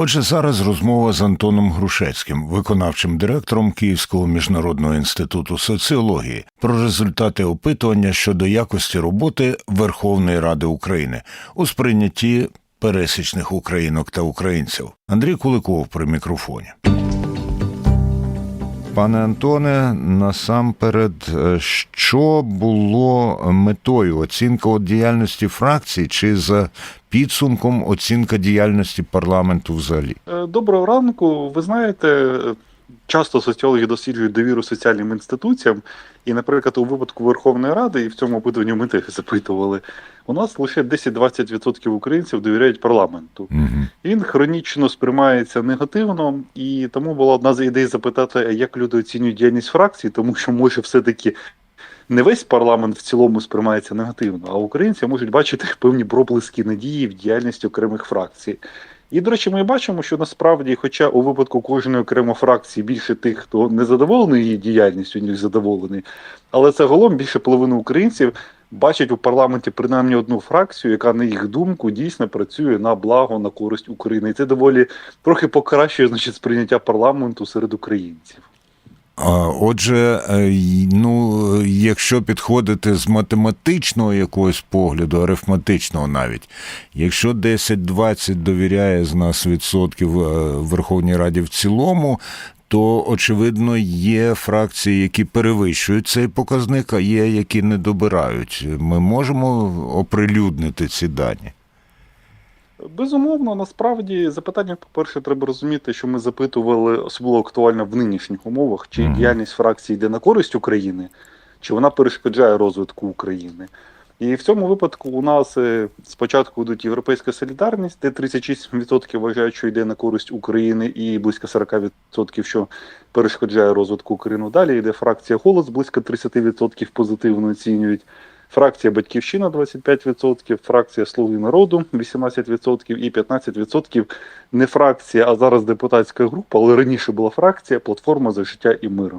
Отже, зараз розмова з Антоном Грушецьким, виконавчим директором Київського міжнародного інституту соціології, про результати опитування щодо якості роботи Верховної Ради України у сприйнятті пересічних українок та українців. Андрій Куликов при мікрофоні. Пане Антоне, насамперед, е, що було метою оцінка от діяльності фракцій чи за підсумком оцінка діяльності парламенту взагалі? Е, Доброго ранку. Ви знаєте, часто соціологи досліджують довіру соціальним інституціям, і, наприклад, у випадку Верховної Ради, і в цьому опитуванні ми теж запитували, у нас лише 10-20% українців довіряють парламенту. Угу. Він хронічно сприймається негативно, і тому була одна з ідей запитати, як люди оцінюють діяльність фракції, тому що може все-таки. Не весь парламент в цілому сприймається негативно, а українці можуть бачити певні проблиски надії в діяльності окремих фракцій. І, до речі, ми бачимо, що насправді, хоча у випадку кожної окремої фракції більше тих, хто не задоволений її діяльністю, ніж задоволений, але загалом більше половини українців бачать у парламенті принаймні одну фракцію, яка, на їх думку, дійсно працює на благо, на користь України. І це доволі трохи покращує значить, сприйняття парламенту серед українців. Отже, е, ну, якщо підходити з математичного якогось погляду, арифметичного навіть, якщо 10-20 довіряє з нас відсотків е, Верховній Раді в цілому, то очевидно є фракції, які перевищують цей показник, а є, які не добирають. Ми можемо оприлюднити ці дані. Безумовно, насправді запитання, по-перше, треба розуміти, що ми запитували особливо актуально в нинішніх умовах, чи Мгм. діяльність фракції йде на користь України, чи вона перешкоджає розвитку України. І в цьому випадку у нас е, спочатку йдуть Європейська солідарність, де 36% вважають, що йде на користь України, і близько 40%, що перешкоджає розвитку України. Далі йде фракція Голос, близько 30% позитивно оцінюють. Фракція Батьківщина 25%, фракція Слуги народу 18% і 15% не фракція, а зараз депутатська група, але раніше була фракція Платформа за життя і мир.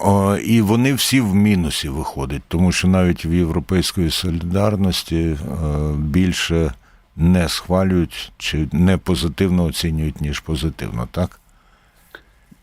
О, і вони всі в мінусі виходять, тому що навіть в Європейської солідарності е, більше не схвалюють чи не позитивно оцінюють, ніж позитивно, так?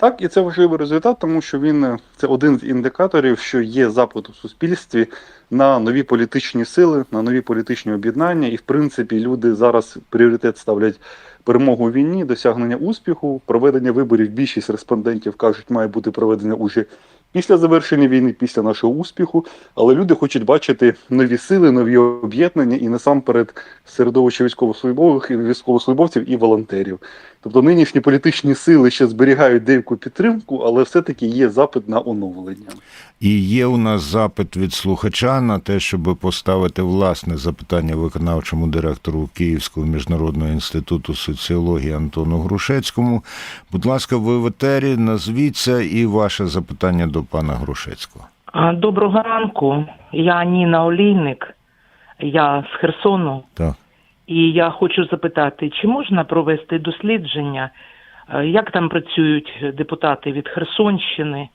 Так, і це важливий результат, тому що він е, це один з індикаторів, що є запит у суспільстві на нові політичні сили, на нові політичні об'єднання, і в принципі люди зараз пріоритет ставлять перемогу у війні, досягнення успіху, проведення виборів. Більшість респондентів кажуть, має бути проведення уже після завершення війни, після нашого успіху. Але люди хочуть бачити нові сили, нові об'єднання і насамперед середовище військовослужбових військовослужбовців і волонтерів. Тобто нинішні політичні сили ще зберігають деяку підтримку, але все-таки є запит на оновлення. І є у нас запит від слухача на те, щоб поставити власне запитання виконавчому директору Київського міжнародного інституту соціології Антону Грушецькому. Будь ласка, ви в етері, назвіться і ваше запитання до пана Грушецького. Доброго ранку. Я Ніна Олійник, я з Херсону, Так. І я хочу запитати, чи можна провести дослідження, е, як там працюють депутати від Херсонщини?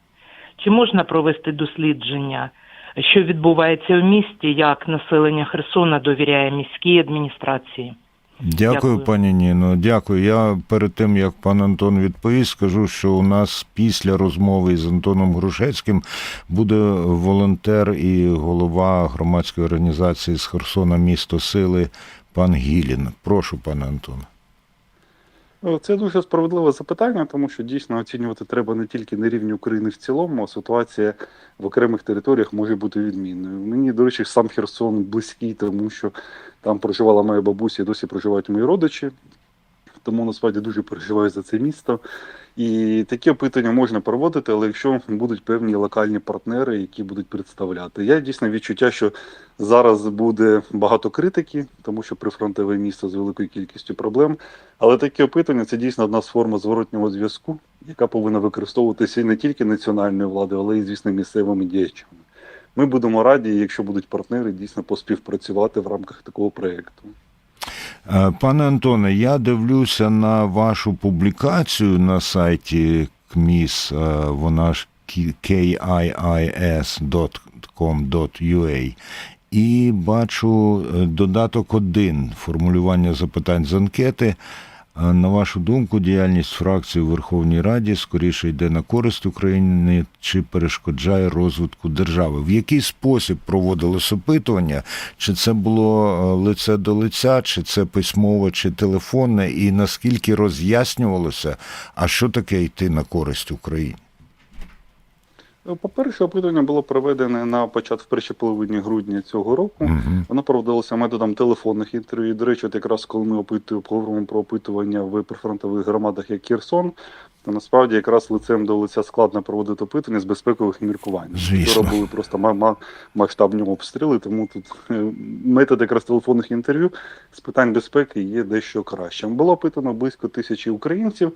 Чи можна провести дослідження, що відбувається в місті, як населення Херсона довіряє міській адміністрації? Дякую, Дякую. пані Ніно. Дякую. Я перед тим як пан Антон відповість, скажу, що у нас після розмови з Антоном Грушецьким буде волонтер і голова громадської організації з Херсона Місто Сили пан Гілін. Прошу, пане Антоне. Е, Це дуже справедливе запитання, тому що дійсно оцінювати треба не тільки на рівні України в цілому, а ситуація в окремих територіях може бути відмінною. Мені, до речі, сам Херсон близький, тому що там проживала моя бабуся і досі проживають мої родичі. Тому насправді дуже переживаю за це місто. І такі опитання можна проводити, але якщо будуть певні локальні партнери, які будуть представляти. Я дійсно відчуття, що зараз буде багато критики, тому що прифронтове місто з великою кількістю проблем. Але такі опитування це дійсно одна з форм зворотнього зв'язку, яка повинна використовуватися і не тільки національною владою, але й, звісно, місцевими діячами. Ми будемо раді, якщо будуть партнери, дійсно поспівпрацювати в рамках такого проєкту. Е, Пане Антоне, я дивлюся на вашу публікацію на сайті КМІС, е, вона ж kiis.com.ua, і бачу е, додаток 1 формулювання запитань з анкети. На вашу думку, діяльність фракції у Верховній Раді скоріше йде на користь України чи перешкоджає розвитку держави? В який спосіб проводилось опитування? Чи це було е, лице до лиця, чи це письмове, чи телефонне, і наскільки роз'яснювалося, а що таке йти на користь Україні? По-перше, опитування було проведене на початку в першій половині грудня цього року. Мгм. Воно проводилося методом телефонних інтерв'ю. До речі, от якраз коли ми опитуємо, говоримо про опитування в прифронтових громадах, як Херсон, то насправді якраз лицем до лиця складно проводити опитування з безпекових міркувань. Звісно. Вчора були просто ма- ма- масштабні обстріли, тому тут е, метод якраз телефонних інтерв'ю з питань безпеки є дещо кращим. Було опитано близько тисячі українців.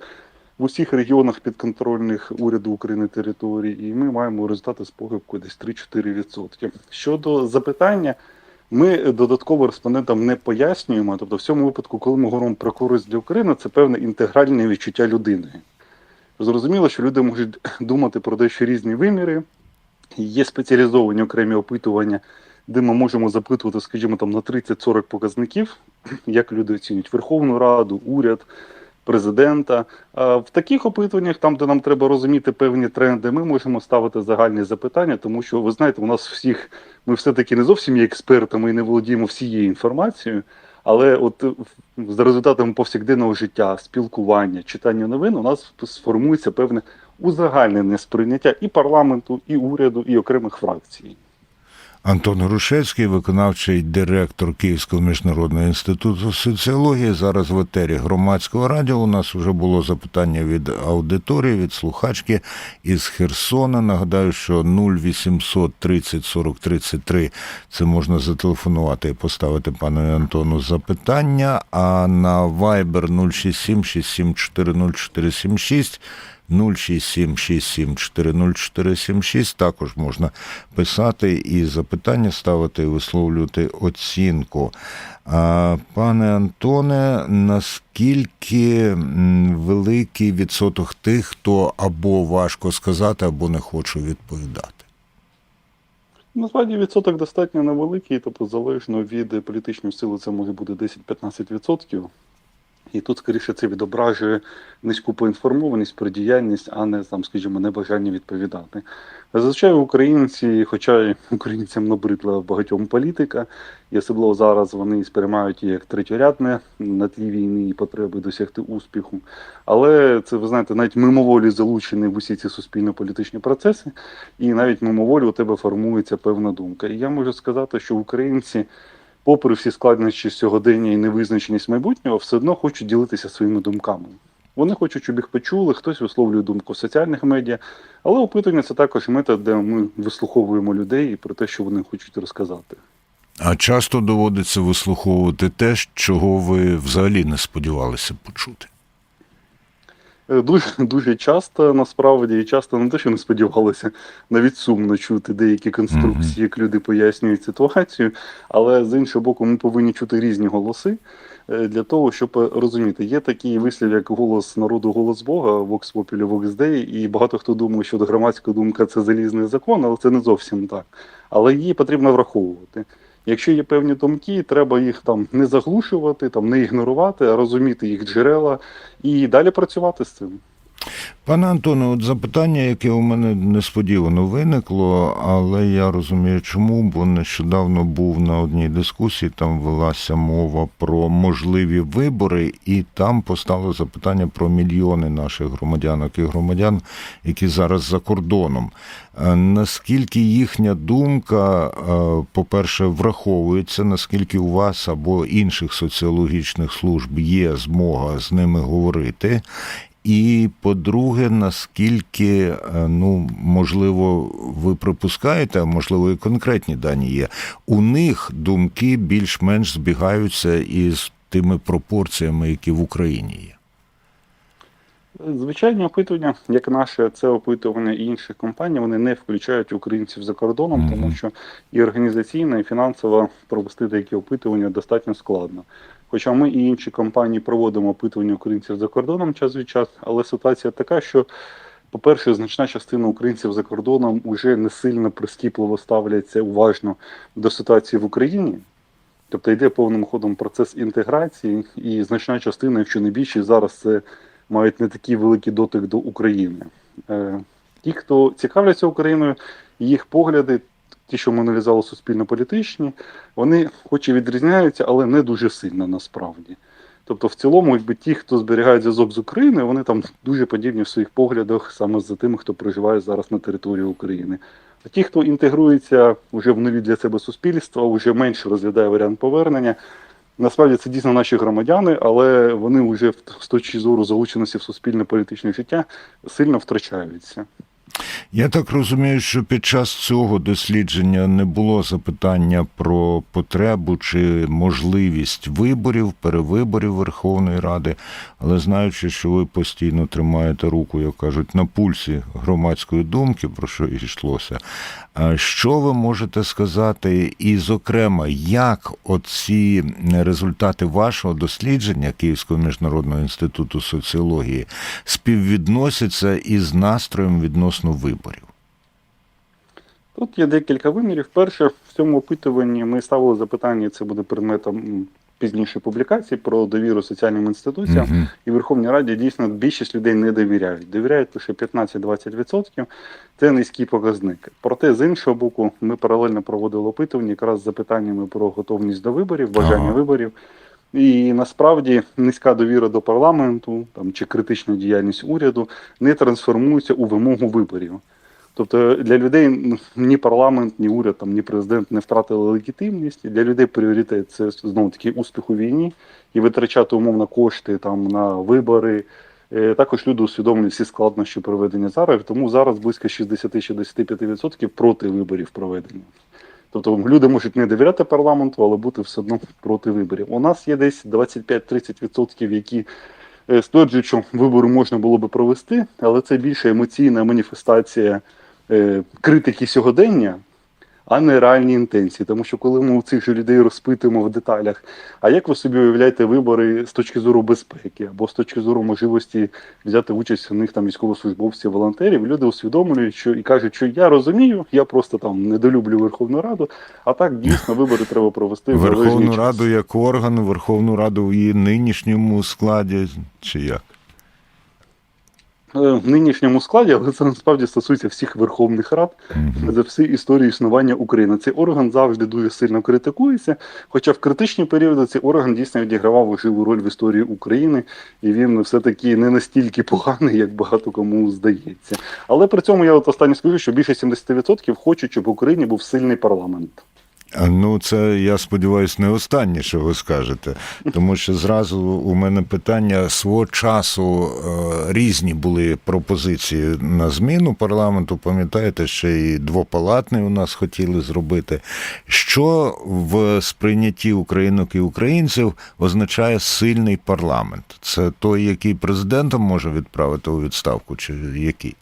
В усіх регіонах підконтрольних уряду України територій, і ми маємо результати з похибкою десь 3-4%. Щодо запитання, ми додатково респондентам не пояснюємо. Тобто, в цьому випадку, коли ми говоримо про користь для України, це певне інтегральне відчуття людини. Зрозуміло, що люди можуть думати про дещо різні виміри. Є спеціалізовані окремі опитування, де ми можемо запитувати, скажімо, там на 30-40 показників, як люди оцінюють Верховну Раду, уряд, президента. В таких опитуваннях, там, де нам треба розуміти певні тренди, ми можемо ставити загальні запитання, тому що ви знаєте, у нас всіх ми все-таки не зовсім є експертами і не володіємо всією інформацією. Але от е, за результатами повсякденного життя, спілкування, читання новин, у нас сформується певне узагальнене сприйняття і парламенту, і уряду, і окремих фракцій. Антон Грушевський, виконавчий директор Київського міжнародного інституту соціології. Зараз в етері громадського радіо. У нас вже було запитання від аудиторії, від слухачки із Херсона. Нагадаю, що 0800 30 40 33 це можна зателефонувати і поставити пану Антону запитання. А на Viber 067 6740 476 06767400476 також можна писати і запитання ставити, і висловлювати оцінку. Пане Антоне, наскільки великий відсоток тих, хто або важко сказати, або не хоче відповідати? Насправді відсоток достатньо невеликий, тобто залежно від політичної сили це може бути 10-15%. І тут, скоріше, це відображує низьку поінформованість про діяльність, а не там, скажімо, небажання відповідати. Зазвичай українці, хоча українцям набридла багатьом політика, і особливо зараз вони сприймають її як третьорядне на тлі війни і потреби досягти успіху. Але це, ви знаєте, навіть мимоволі залучені в усі ці суспільно-політичні процеси, і навіть мимоволі у тебе формується певна думка. І я можу сказати, що українці попри всі складнощі сьогодення і невизначеність майбутнього, все одно хочуть ділитися своїми думками. Вони хочуть, щоб їх почули, хтось висловлює думку в соціальних медіа, але опитування це також метод, де ми вислуховуємо людей і про те, що вони хочуть розказати. А часто доводиться вислуховувати те, чого ви взагалі не сподівалися почути. Е, Дуже дуже часто насправді і часто не те, що не сподівалися, навіть сумно чути деякі конструкції, як люди пояснюють ситуацію. Але з іншого боку, ми повинні чути різні голоси е, для того, щоб розуміти. Є такий вислів, як голос народу, голос Бога, Vox Populi, Vox Dei, і багато хто думає, що громадська думка це залізний закон, але це не зовсім так. Але її потрібно враховувати. Якщо є певні думки, треба їх там не заглушувати, там не ігнорувати, а розуміти їх джерела і далі працювати з цим. Пане Антоне, от запитання, яке у мене несподівано виникло, але я розумію, чому, бо нещодавно був на одній дискусії, там велася мова про можливі вибори, і там постало запитання про мільйони наших громадянок і громадян, які зараз за кордоном. Е, Наскільки їхня думка, е, по-перше, враховується, наскільки у вас або інших соціологічних служб є змога з ними говорити? І по-друге, наскільки, е, ну, можливо, ви припускаєте, а можливо, і конкретні дані є, у них думки більш-менш збігаються із тими пропорціями, які в Україні є. Звичайні опитування, як наше це опитування і інших компаній, вони не включають українців за кордоном, тому що і організаційно, і фінансово провести такі опитування достатньо складно. Хоча ми і інші компанії проводимо опитування українців за кордоном час від часу, але ситуація така, що, по-перше, значна частина українців за кордоном уже не сильно прискіпливо ставляться уважно до ситуації в Україні. Тобто йде повним ходом процес інтеграції, і значна частина, якщо не більше, зараз це мають не такий великий дотик до України. Е, Ті, хто цікавляться Україною, їх погляди, ті, що ми аналізували суспільно-політичні, вони хоч і відрізняються, але не дуже сильно насправді. Тобто, в цілому, якби ті, хто зберігають зв'язок з Україною, вони там дуже подібні в своїх поглядах саме з тими, хто проживає зараз на території України. А ті, хто інтегрується вже в нові для себе суспільства, вже менше розглядає варіант повернення. Насправді це дійсно наші громадяни, але вони вже з точки зору залученості в суспільне політичне життя сильно втрачаються. Я так розумію, що під час цього дослідження не було запитання про потребу чи можливість виборів, перевиборів Верховної Ради, але знаючи, що ви постійно тримаєте руку, як кажуть, на пульсі громадської думки, про що і йшлося. Що ви можете сказати, і, зокрема, як оці результати вашого дослідження Київського міжнародного інституту соціології співвідносяться із настроєм відносно виборів? Тут є декілька вимірів. Перше, в цьому опитуванні ми ставили запитання, це буде предметом м, пізніше публікації про довіру соціальним інституціям. Мгм. І в Верховній Раді дійсно більшість людей не довіряють. Довіряють лише 15-20%. Це низький показник. Проте, з іншого боку, ми паралельно проводили опитування якраз з запитаннями про готовність до виборів, бажання Ага. виборів. І насправді низька довіра до парламенту там, чи критична діяльність уряду не трансформується у вимогу виборів. Тобто для людей ні парламент, ні уряд, там, ні президент не втратили легітимність. Для людей пріоритет це знову таки успіх у війні і витрачати умовно кошти там на вибори. Е, Також люди усвідомлюють всі складнощі проведення зараз, тому зараз близько 60-65% проти виборів проведення. Тобто люди можуть не довіряти парламенту, але бути все одно проти виборів. У нас є десь 25-30%, які е, стверджують, що вибори можна було би провести, але це більше емоційна маніфестація е, критики сьогодення, а не реальні інтенції. Тому що коли ми у цих же людей розпитуємо в деталях, а як ви собі уявляєте вибори з точки зору безпеки або з точки зору можливості взяти участь у них там військовослужбовців, волонтерів, люди усвідомлюють, що і кажуть, що я розумію, я просто там недолюблю Верховну Раду, а так дійсно вибори треба провести в Верховну. Раду як орган, Верховну Раду в її нинішньому складі, чи як? Е, в нинішньому складі, але це насправді стосується всіх верховних рад за всю історію існування України. Цей орган завжди дуже сильно критикується. Хоча в критичні періоди цей орган дійсно відігравав важливу роль в історії України, і він все-таки не настільки поганий, як багато кому здається. Але при цьому я от останнє скажу, що більше 70% хочуть, щоб в Україні був сильний парламент. Ну, це я сподіваюся, не останнє, що ви скажете, тому що зразу у мене питання свого часу е, різні були пропозиції на зміну парламенту. Пам'ятаєте, ще і двопалатний у нас хотіли зробити. Що в сприйнятті українок і українців означає сильний парламент? Це той, який президентом може відправити у відставку, чи який?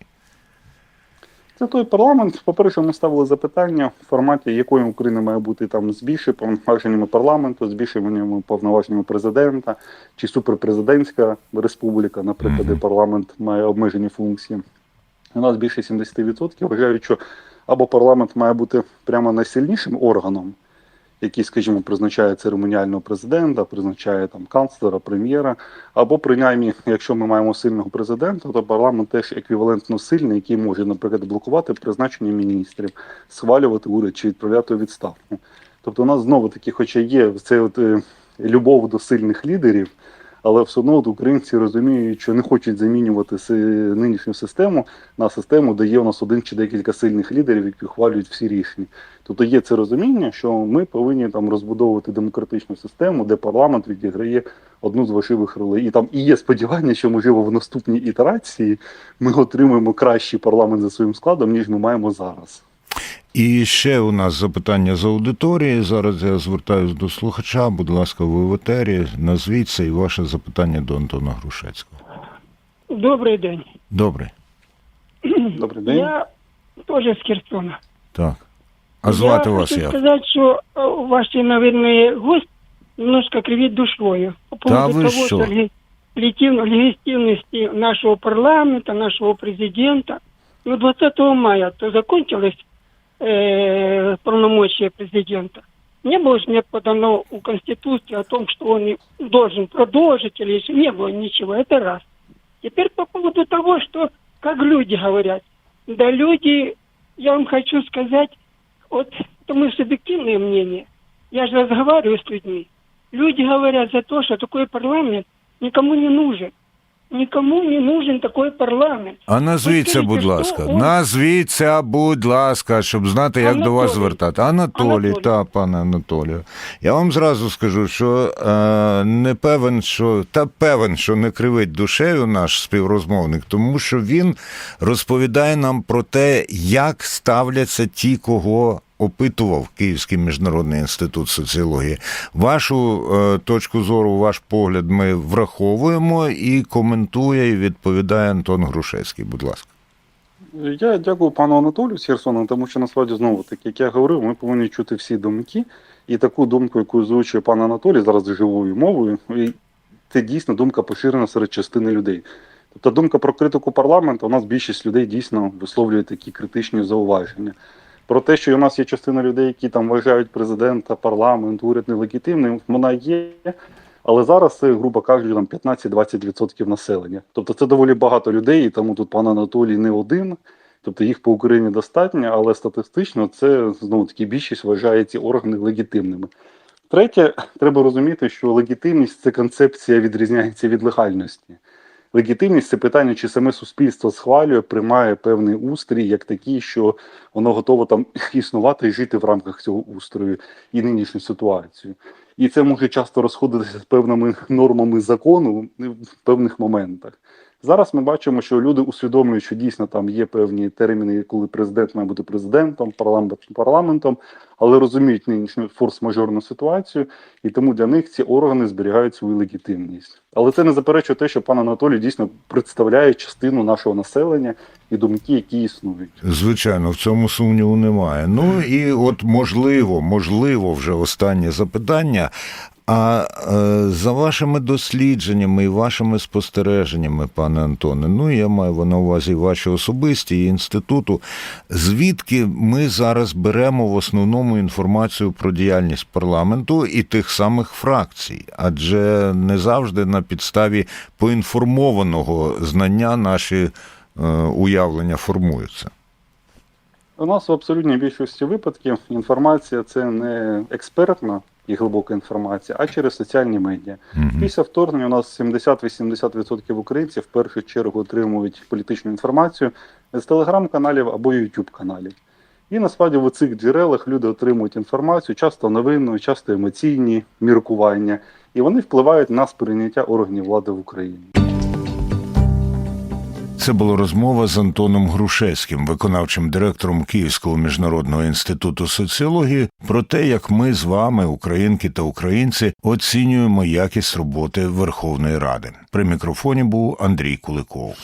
Це той парламент. По-перше, ми ставили запитання в форматі, якою Україна має бути там з більшими повноваженнями парламенту, з більшими повноваженнями президента, чи суперпрезидентська республіка, наприклад, де парламент має обмежені функції. У нас більше 70% вважають, що або парламент має бути прямо найсильнішим органом, який, скажімо, призначає церемоніального президента, призначає там канцлера, прем'єра, або принаймні, якщо ми маємо сильного президента, то парламент теж еквівалентно сильний, який може, наприклад, блокувати призначення міністрів, схвалювати уряд чи відправляти відставку. Тобто, у нас знову таки, хоча є це от, е, любов до сильних лідерів, але все одно українці розуміють, що не хочуть замінювати нинішню систему на систему, де є у нас один чи декілька сильних лідерів, які ухвалюють всі рішення. Тобто є це розуміння, що ми повинні там розбудовувати демократичну систему, де парламент відіграє одну з важливих ролей. І там і є сподівання, що можливо в наступній ітерації ми отримаємо кращий парламент за своїм складом, ніж ми маємо зараз. І ще у нас запитання з аудиторії. Зараз я звертаюся до слухача. Будь ласка, ви в етері. Назвіться і ваше запитання до Антона Грушецького. Добрий день. Добре, Добрий день. Я теж з Херсона. так. А звати я вас хочу як? сказать, что э, ваш наверное, гость немножко кривит душою по поводу того, что? что леги- легитим- легитимности нашего парламента, нашего президента. Ну, 20 мая то закончилось э, полномочия президента. Не было же мне подано у Конституции о том, что он должен продолжить или еще не было ничего. Это раз. Теперь по поводу того, что как люди говорят. Да люди, я вам хочу сказать, вот это мое субъективное мнение. Я же разговариваю с людьми. Люди говорят за то, что такой парламент никому не нужен. Никому не нужен такой парламент. А назвіться, будь ласка. он- Назвіться, будь ласка, щоб знати, як до вас звертати. Анатолій, Анатолій. та пане Анатолію. Я вам зразу скажу, що е, не певен, що та певен, що не кривить душею наш співрозмовник, тому що він розповідає нам про те, як ставляться ті, кого. Опитував Київський міжнародний інститут соціології. Вашу е, точку зору, ваш погляд ми враховуємо і коментує і відповідає Антон Грушевський. Будь ласка. Я дякую пану Анатолію з Херсона, тому що насправді знову таки, як я говорив, ми повинні чути всі думки. І таку думку, яку озвучує пан Анатолій зараз живою мовою, і це дійсно думка поширена серед частини людей. Тобто думка про критику парламенту, у нас більшість людей дійсно висловлює такі критичні зауваження. Про те, що у нас є частина людей, які там вважають президента, парламент, уряд нелегітимним, вона є. Але зараз це, грубо кажучи, там 15-20% населення. Тобто це доволі багато людей, і тому тут пан Анатолій не один. Тобто їх по Україні достатньо, але статистично це знову таки більшість вважає ці органи легітимними. Третє, треба розуміти, що легітимність це концепція відрізняється від легальності. Легітимність це питання, чи саме суспільство схвалює, приймає певний устрій як такий, що воно готово там існувати і жити в рамках цього устрою і нинішню ситуацію. І це може часто розходитися з певними нормами закону в певних моментах. Зараз ми бачимо, що люди усвідомлюють, що дійсно там є певні терміни, коли президент має бути президентом, парламент парламентом, але розуміють нинішню форс-мажорну ситуацію, і тому для них ці органи зберігають свою легітимність. Але це не заперечує те, що пан Анатолій дійсно представляє частину нашого населення і думки, які існують. Звичайно, в цьому сумніву немає. Ну і от можливо, можливо, вже останнє запитання. А е, за вашими дослідженнями і вашими спостереженнями, пане Антоне, ну я маю на увазі ваші особисті і інституту, звідки ми зараз беремо в основному інформацію про діяльність парламенту і тих самих фракцій, адже не завжди на підставі поінформованого знання наші е, уявлення формуються. У нас в абсолютній більшості випадків інформація це не експертна і глибока інформація, а через соціальні медіа. Після вторгнення у нас 70-80% українців в першу чергу отримують політичну інформацію з телеграм-каналів або ютуб каналів. І насправді в цих джерелах люди отримують інформацію, часто новинну, часто емоційні міркування, і вони впливають на сприйняття органів влади в Україні. Це була розмова з Антоном Грушевським, виконавчим директором Київського міжнародного інституту соціології, про те, як ми з вами, українки та українці, оцінюємо якість роботи Верховної Ради. При мікрофоні був Андрій Куликов.